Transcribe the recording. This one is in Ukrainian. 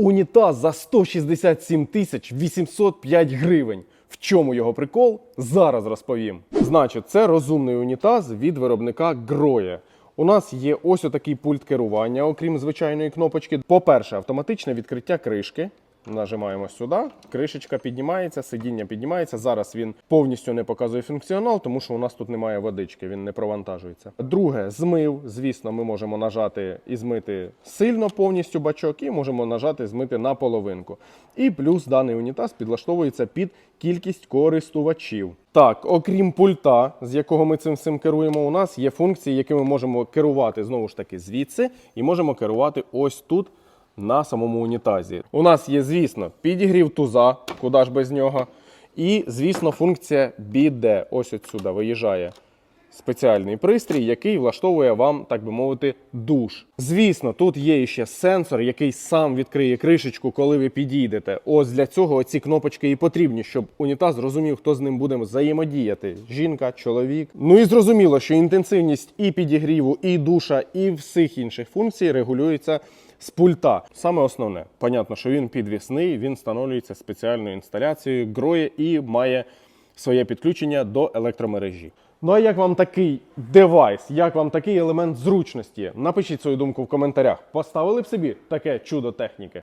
Унітаз за 167 тисяч 805 гривень. В чому його прикол? Зараз розповім. Значить, це розумний унітаз від виробника Гроє. У нас є ось отакий пульт керування, окрім звичайної кнопочки. По-перше, автоматичне відкриття кришки. Нажимаємо сюди, кришечка піднімається, сидіння піднімається. Зараз він повністю не показує функціонал, тому що у нас тут немає водички, він не провантажується. Друге, змив. Звісно, ми можемо нажати і змити сильно повністю бачок, і можемо нажати змити на половинку. І плюс даний унітаз підлаштовується під кількість користувачів. Так, окрім пульта, з якого ми цим всім керуємо, у нас є функції, якими можемо керувати знову ж таки звідси, і можемо керувати ось тут на самому унітазі. У нас є, звісно, підігрів туза, куди ж без нього. І, звісно, функція біде. Ось отсюди виїжджає спеціальний пристрій, який влаштовує вам, так би мовити, душ. Звісно, тут є ще сенсор, який сам відкриє кришечку, коли ви підійдете. Ось для цього ці кнопочки і потрібні, щоб унітаз зрозумів, хто з ним буде взаємодіяти: жінка, чоловік. Ну і зрозуміло, що інтенсивність і підігріву, і душа, і всіх інших функцій регулюється з пульта. Саме основне, понятно, що він підвісний, він встановлюється спеціальною інсталяцією Гроє і має своє підключення до електромережі. Ну а як вам такий девайс, як вам такий елемент зручності? Напишіть свою думку в коментарях. Поставили б собі таке чудо техніки.